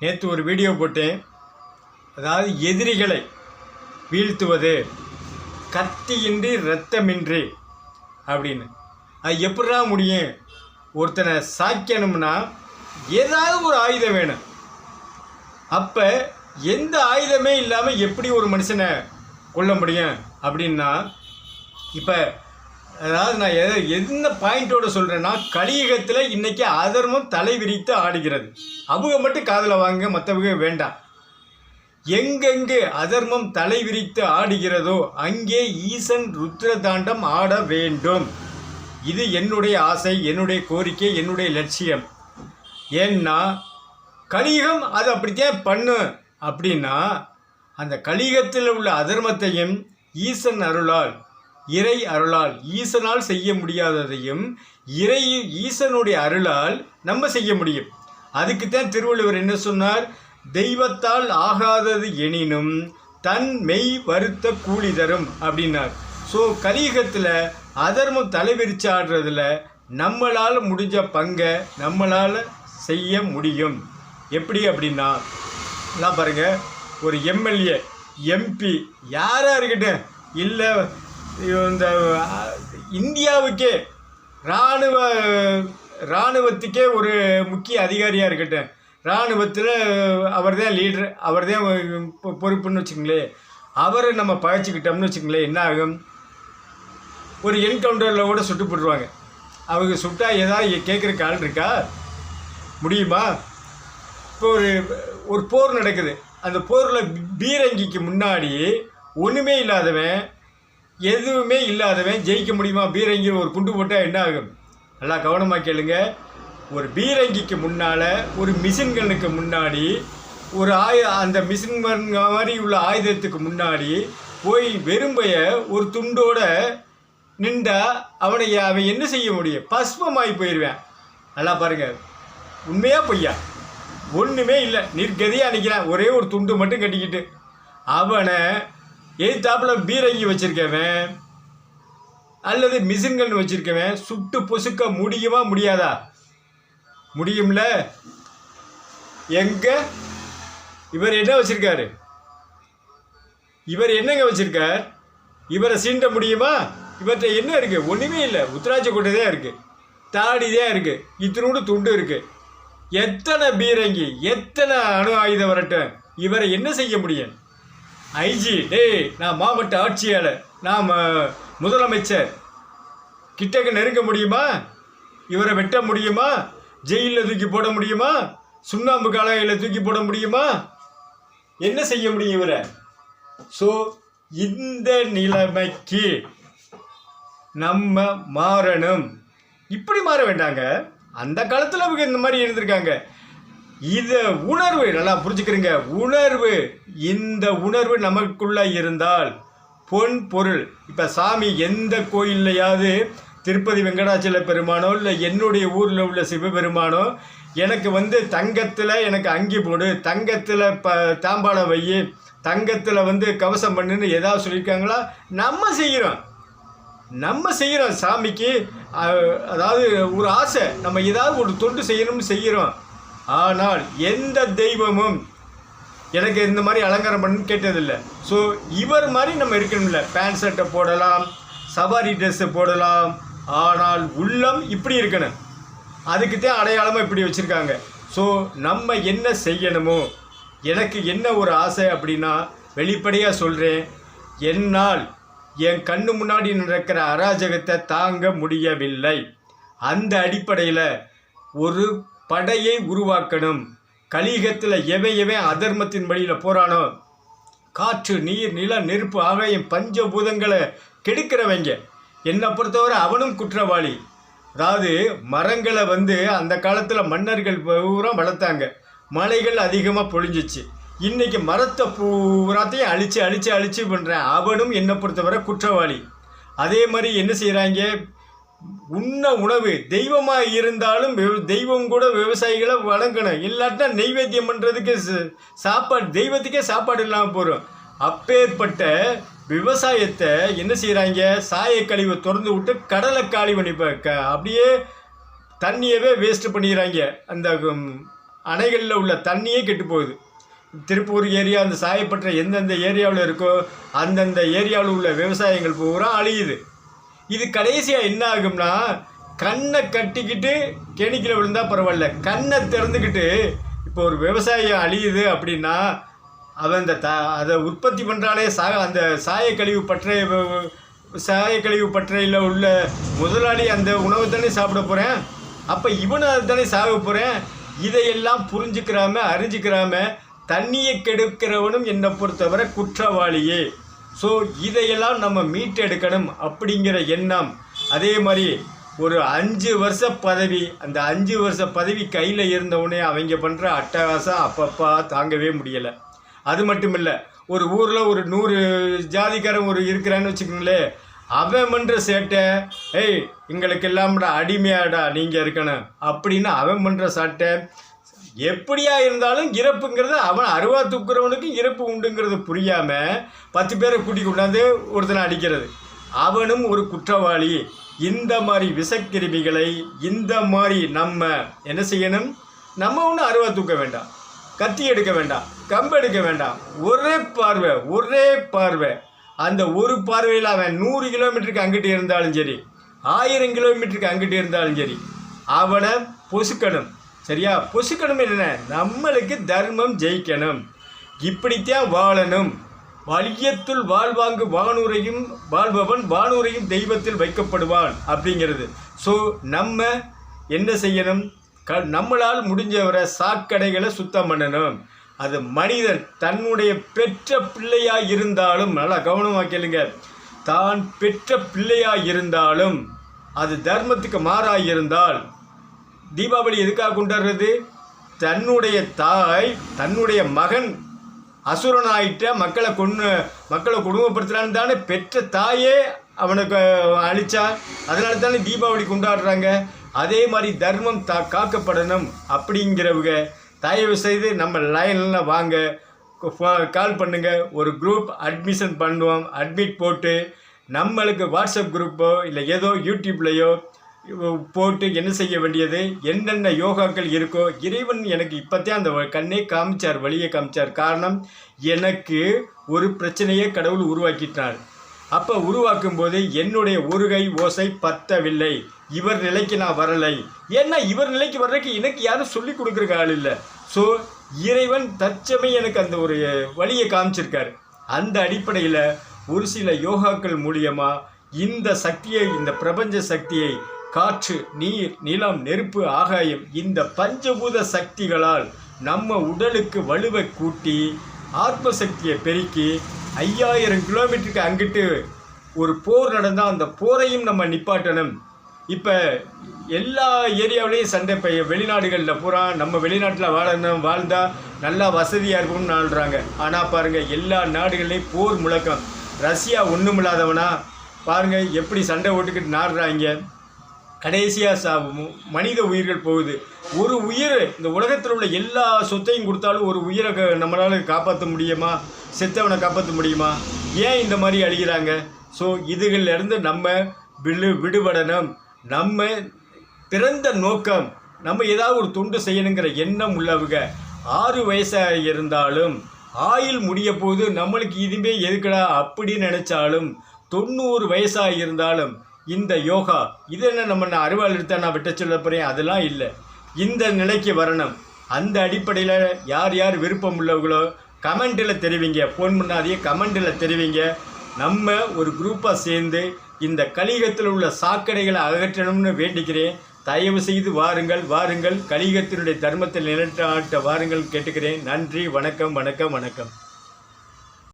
நேற்று ஒரு வீடியோ போட்டேன். அதாவது எதிரிகளை வீழ்த்துவது கத்தியின்றி இரத்தமின்றி அப்படின்னு. அது எப்படா முடியும்? ஒருத்தனை சாய்க்கணும்னா ஏதாவது ஒரு ஆயுதம் வேணும். அப்போ எந்த ஆயுதமே இல்லாமல் எப்படி ஒரு மனுஷனை கொல்ல முடியும் அப்படின்னா இப்போ அதாவது நான் எதை என்ன பாயிண்ட்டோடு சொல்கிறேன்னா கலியுகத்தில் இன்றைக்கி அதர்மம் தலை விரித்து ஆடுகிறது. அவங்க மட்டும் காதில் வாங்க மற்றவங்க வேண்டாம். எங்கெங்கு அதர்மம் தலை விரித்து ஆடுகிறதோ அங்கே ஈசன் ருத்ரதாண்டம் ஆட வேண்டும். இது என்னுடைய ஆசை என்னுடைய கோரிக்கை என்னுடைய லட்சியம். ஏன்னா கலியுகம் அது அப்படித்தான் பண்ணு. அப்படின்னா அந்த கலியுகத்தில் உள்ள அதர்மத்தையும் ஈசன் அருளால் இறை அருளால் ஈசனால் செய்ய முடியாததையும் இறை ஈசனுடைய அருளால் நம்ம செய்ய முடியும். அதுக்குத்தான் திருவள்ளுவர் என்ன சொன்னார்? தெய்வத்தால் ஆகாதது எனினும் தன் மெய் வருத்த கூலி தரும் அப்படின்னார். ஸோ கலியுகத்தில் அதர்மம் தலைவிரிச்சாடுறதுல நம்மளால் முடிஞ்ச பங்கை நம்மளால் செய்ய முடியும். எப்படி அப்படின்னா எல்லாம் பாருங்க ஒரு எம்எல்ஏ எம்பி யாராக இருக்கட்டும் இல்லை இந்த இந்தியாவுக்கே இராணுவ இராணுவத்துக்கே ஒரு முக்கிய அதிகாரியாக இருக்கட்டும். இராணுவத்தில் அவர் தான் லீடர் அவர் தான் பொறுப்புன்னு வச்சுங்களேன் அவரை நம்ம பகைச்சிக்கிட்டோம்னு வச்சுங்களேன் என்ன ஆகும்? ஒரு என்கவுண்டரில் கூட சுட்டு போட்டுருவாங்க. அவங்க சுட்டா ஏதாவது கேட்குறக்கு ஆள் இருக்கா? முடியுமா? இப்போ ஒரு ஒரு போர் நடக்குது. அந்த போரில் பீரங்கிக்கு முன்னாடி ஒன்றுமே இல்லாதவன் எதுவுமே இல்லாதவன் ஜெயிக்க முடியுமா? பீரங்கி ஒரு குண்டு போட்டால் என்ன ஆகும்? நல்லா கவனமாக கேளுங்க. ஒரு பீரங்கிக்கு முன்னால் ஒரு மிஷின்களுக்கு முன்னாடி ஒரு ஆயு அந்த மிஷின் மாதிரி உள்ள ஆயுதத்துக்கு முன்னாடி போய் வெறும்பைய ஒரு துண்டோட நின்றா அவனை அவன் என்ன செய்ய முடியும்? பஸ்மமாகி போயிடுவேன் நல்லா பாருங்கள் உண்மையாக பொய்யா? ஒன்றுமே இல்லை. நிற்கதையாக நிற்கிறான் ஒரே ஒரு துண்டு மட்டும் கட்டிக்கிட்டு. அவனை எதிர்த்தாப்புல பீரங்கி வச்சிருக்கவன் அல்லது மிஷின்கள் வச்சுருக்கவன் சுட்டு பொசுக்க முடியுமா முடியாதா? முடியும்ல? எங்கே? இவர் என்ன வச்சுருக்காரு? இவர் என்னங்க வச்சுருக்கார்? இவரை சீண்ட முடியுமா? இவர்கிட்ட என்ன இருக்குது ஒன்றுமே இல்லை. உத்தராட்சி கொட்டை தான் இருக்குது தாடி தான் இருக்கு. இத்தினோடு துண்டு இருக்குது எத்தனை பீரங்கி எத்தனை அணு ஆயுதம் வரட்டும். இவரை என்ன செய்ய முடியும்? ஐஜி டேய் நான் மாவட்ட ஆட்சியாளர். நான் முதலமைச்சர். கிட்டக்க நெருங்க முடியுமா? இவரை வெட்ட முடியுமா? ஜெயிலில் தூக்கி போட முடியுமா? சுண்ணாம்பு காலையில் தூக்கி போட முடியுமா? என்ன செய்ய முடியும் இவரை? ஸோ இந்த நிலைமைக்கு நம்ம மாறணும். இப்படி மாற வேண்டாங்க. அந்த காலத்தில் அவங்க இந்த மாதிரி இருந்திருக்காங்க. இத உணர்வு நல்லா புரிஞ்சுக்கிறீங்க. உணர்வு இந்த உணர்வு நமக்குள்ளே இருந்தால் பொன் பொருள். இப்போ சாமி எந்த கோயில்லையாவது திருப்பதி வெங்கடாச்சல பெருமானோ இல்லை என்னுடைய ஊரில் உள்ள சிவபெருமானோ எனக்கு வந்து தங்கத்தில் எனக்கு அங்கி போடு தங்கத்தில் ப தாம்பாளம் வை தங்கத்தில் வந்து கவசம் பண்ணுன்னு ஏதாவது சொல்லியிருக்காங்களா நம்ம செய்கிறோம் நம்ம செய்கிறோம் சாமிக்கு. அதாவது ஒரு ஆசை. நம்ம ஏதாவது ஒரு தொண்டு செய்யணும்னு செய்கிறோம் ஆனால் எந்த தெய்வமும் எனக்கு இந்த மாதிரி அலங்காரம் பண்ணு கேட்டதில்லை. ஸோ இவர் மாதிரி நம்ம இருக்கணும்ல. பேண்ட் ஷர்ட்டை போடலாம் சவாரி ட்ரெஸ்ஸை போடலாம். ஆனால் உள்ளம் இப்படி இருக்கணும். அதுக்கு தான் அடையாளமாக இப்படி வச்சுருக்காங்க. ஸோ நம்ம என்ன செய்யணுமோ எனக்கு என்ன ஒரு ஆசை அப்படின்னா வெளிப்படையாக சொல்கிறேன் என்னால் என் கண்ணு முன்னாடி நடக்கிற அராஜகத்தை தாங்க முடியவில்லை. அந்த அடிப்படையில் ஒரு படையை உருவாக்கணும். கலிகத்தில் எவை எவன் அதர்மத்தின் வழியில் போகிறானோ காற்று நீர் நில நெருப்பு ஆகாயம் பஞ்சபூதங்களை கெடுக்கிறவங்க. என்னை பொறுத்தவரை அவனும் குற்றவாளி. அதாவது மரங்களை வந்து அந்த காலத்தில் மன்னர்கள் பூரா வளர்த்தாங்க. மலைகள் அதிகமாக பொழிஞ்சிச்சு. இன்றைக்கி மரத்தை பூராத்தையும் அழிச்சு அழித்து அழித்து பண்ணுறேன் அவனும் என்னை பொறுத்தவரை குற்றவாளி. அதே மாதிரி என்ன செய்கிறாங்க உண்ண உணவு தெய்வமாக இருந்தாலும் தெய்வம் கூட விவசாயிகளை வழங்கணும் இல்லாட்டினா நெய்வேத்தியம் பண்ணுறதுக்கு சாப்பாடு தெய்வத்துக்கே சாப்பாடு இல்லாமல் போகிறோம் அப்பேற்பட்ட விவசாயத்தை என்ன செய்கிறாங்க சாயக்கழிவை திறந்து விட்டு கடலை காலி பண்ணி க அப்படியே தண்ணியவே வேஸ்ட் பண்ணிடுறாங்க. அந்த அணைகளில் உள்ள தண்ணியே கெட்டு போகுது. திருப்பூர் ஏரியா அந்த சாயப்பட்ட எந்தெந்த ஏரியாவில் இருக்கோ அந்தந்த ஏரியாவில் உள்ள விவசாயங்கள் பூரா அழியுது. இது கடைசியாக என்ன ஆகும்னா கண்ணை கட்டிக்கிட்டு கெணிக்கில் விழுந்தால் பரவாயில்ல. கண்ணை திறந்துக்கிட்டு இப்போ ஒரு விவசாயம் அழியுது அப்படின்னா அவன் அந்த த அதை உற்பத்தி பண்ணுறாலே சா அந்த சாயக்கழிவு பற்றை சாயக்கழிவு பற்றையில் உள்ள முதலாளி அந்த உணவை தானே சாப்பிட போகிறேன் அப்போ இவனும் அதை தானே சாக போகிறேன் இதையெல்லாம் புரிஞ்சுக்கிறாம அறிஞ்சிக்கிறாம தண்ணியை கெடுக்கிறவனும் என்னை பொறுத்தவரை குற்றவாளியே. ஸோ இதையெல்லாம் நம்ம மீட்டெடுக்கணும் அப்படிங்கிற எண்ணம். அதே மாதிரி ஒரு அஞ்சு வருஷ பதவி அந்த அஞ்சு வருஷ பதவி கையில் இருந்தவுடனே அவங்க பண்ணுற அட்டகாசம் அப்பப்பா தாங்கவே முடியலை. அது மட்டும் இல்லை ஒரு ஊரில் ஒரு நூறு ஜாதிக்காரன் ஒரு இருக்கிறான்னு வச்சுக்கோங்களேன் அவன் பண்ணுற சேட்டை ஏய் எங்களுக்கு எங்களுக்கெல்லாம்டா அடிமையாடா நீங்கள் இருக்கணும். அப்படின்னு அவன் பண்ணுற சாட்டை எப்படியா இருந்தாலும் இறப்புங்கிறது அவன் அருவா தூக்குறவனுக்கு இறப்பு உண்டுங்கிறது புரியாமல் பத்து பேரை கூட்டி கொண்டாந்து ஒருத்தனை அடிக்கிறது. அவனும் ஒரு குற்றவாளி. இந்த மாதிரி விஷக்கிருமிகளை இந்த மாதிரி நம்ம என்ன செய்யணும்? நம்ம ஒன்றும் அருவா தூக்க வேண்டாம். கத்தி எடுக்க வேண்டாம். கம்பு எடுக்க வேண்டாம். ஒரே பார்வை ஒரே பார்வை. அந்த ஒரு பார்வையில் அவன் நூறு கிலோமீட்டருக்கு அங்கிட்டு இருந்தாலும் சரி ஆயிரம் கிலோமீட்டருக்கு அங்கிட்டு இருந்தாலும் சரி அவனை பொசுக்கணும். சரியா? பொசுக்கணும் என்ன நம்மளுக்கு தர்மம் ஜெயிக்கணும். இப்படித்தான் வாழணும். வலியத்துள் வாழ்வாங்கு வானூரையும் வாழ்பவன் வானூரையும் தெய்வத்தில் வைக்கப்படுவான் அப்படிங்கிறது. ஸோ நம்ம என்ன செய்யணும்? க நம்மளால் முடிஞ்சவரை சாக்கடைகளை சுத்தம் பண்ணணும். அது மனிதன் தன்னுடைய பெற்ற பிள்ளையாக இருந்தாலும் நல்லா கவனமாக கேளுங்க. தான் பெற்ற பிள்ளையாக இருந்தாலும் அது தர்மத்துக்கு மாறாக இருந்தால் தீபாவளி எதுக்காக கொண்டாடுறது? தன்னுடைய தாய் தன்னுடைய மகன் அசுரனாயிட்ட மக்களை கொண்டு மக்களை குடும்பப்படுத்துகிறான்னு தானே பெற்ற தாயே அவனுக்கு அழிச்சா? அதனால தானே தீபாவளி கொண்டாடுறாங்க. அதே மாதிரி தர்மம் தா காக்கப்படணும் அப்படிங்கிறவங்க தயவு செய்து நம்ம லைனில் வாங்க. கால் பண்ணுங்கள் ஒரு குரூப் அட்மிஷன் பண்ணுவோம். அட்மிட் போட்டு நம்மளுக்கு வாட்ஸ்அப் குரூப்போ இல்லை ஏதோ யூடியூப்லேயோ போட்டு என்ன செய்ய வேண்டியது? என்னென்ன யோகாக்கள் இருக்கோ இறைவன் எனக்கு இப்போத்தான் அந்த கண்ணே காமிச்சார் வழியை காமிச்சார். காரணம் எனக்கு ஒரு பிரச்சனையை கடவுள் உருவாக்கிட்டார். அப்போ உருவாக்கும் போது என்னுடைய ஒருகை ஓசை பத்தவில்லை. இவர் நிலைக்கு நான் வரலை. ஏன்னா இவர் நிலைக்கு வர்றதுக்கு எனக்கு யாரும் சொல்லி கொடுக்குறக்கு ஆள் இல்லை. ஸோ இறைவன் தற்சமை எனக்கு அந்த ஒரு வழியை காமிச்சிருக்கார். அந்த அடிப்படையில் ஒரு சில யோகாக்கள் மூலியமாக இந்த சக்தியை இந்த பிரபஞ்ச சக்தியை காற்று நீர் நிலம் நெருப்பு ஆகாயம் இந்த பஞ்சபூத சக்திகளால் நம்ம உடலுக்கு வலுவை கூட்டி ஆத்ம சக்தியை பெருக்கி ஐயாயிரம் கிலோமீட்டருக்கு அங்கிட்டு ஒரு போர் நடந்தால் அந்த போரையும் நம்ம நிப்பாட்டணும். இப்போ எல்லா ஏரியாவிலையும் சண்டை இப்போ வெளிநாடுகளில் பூரா நம்ம வெளிநாட்டில் வாழணும் வாழ்ந்தால் நல்லா வசதியாக இருக்கும்னு நாடுறாங்க ஆனால் பாருங்கள் எல்லா நாடுகள்லேயும் போர் முழக்கம். ரஷ்யா ஒன்றும் இல்லாதவனா பாருங்கள் எப்படி சண்டை ஓட்டுக்கிட்டு நாடுறாங்க. கடைசியாக சாபமும் மனித உயிர்கள் போகுது. ஒரு உயிர் இந்த உலகத்தில் உள்ள எல்லா சொத்தையும் கொடுத்தாலும் ஒரு உயிரை நம்மளால் காப்பாற்ற முடியுமா? செத்தவனை காப்பாற்ற முடியுமா? ஏன் இந்த மாதிரி அழிகிறாங்க? ஸோ இதுகளிலிருந்து நம்ம விழு விடுபடணும். நம்ம பிறந்த நோக்கம் நம்ம ஏதாவது ஒரு தொண்டு செய்யணுங்கிற எண்ணம் உள்ளவங்க ஆறு வயசாக இருந்தாலும் ஆயுள் முடிய போது நம்மளுக்கு இதுவே எதுக்குடா அப்படின்னு நினச்சாலும் தொண்ணூறு வயசாக இருந்தாலும் இந்த யோகா இது என்ன நம்ம நான் அறிவால் எடுத்தா நான் விட்ட சொல்ல போகிறேன் அதெல்லாம் இல்லை. இந்த நிலைக்கு வரணும். அந்த அடிப்படையில் யார் யார் விருப்பம் உள்ளவங்களோ கமெண்ட்டில் தெரிவிங்க. ஃபோன் பண்ணாதே கமெண்ட்டில் தெரிவிங்க. நம்ம ஒரு குரூப்பாக சேர்ந்து இந்த கலிகத்தில் உள்ள சாக்கடைகளை அகற்றணும்னு வேண்டிக்கிறேன். தயவு செய்து வாருங்கள் வாருங்கள். கலிகத்தினுடைய தர்மத்தில் நிலைநாட்ட வாருங்கள் கேட்டுக்கிறேன். நன்றி வணக்கம் வணக்கம் வணக்கம்.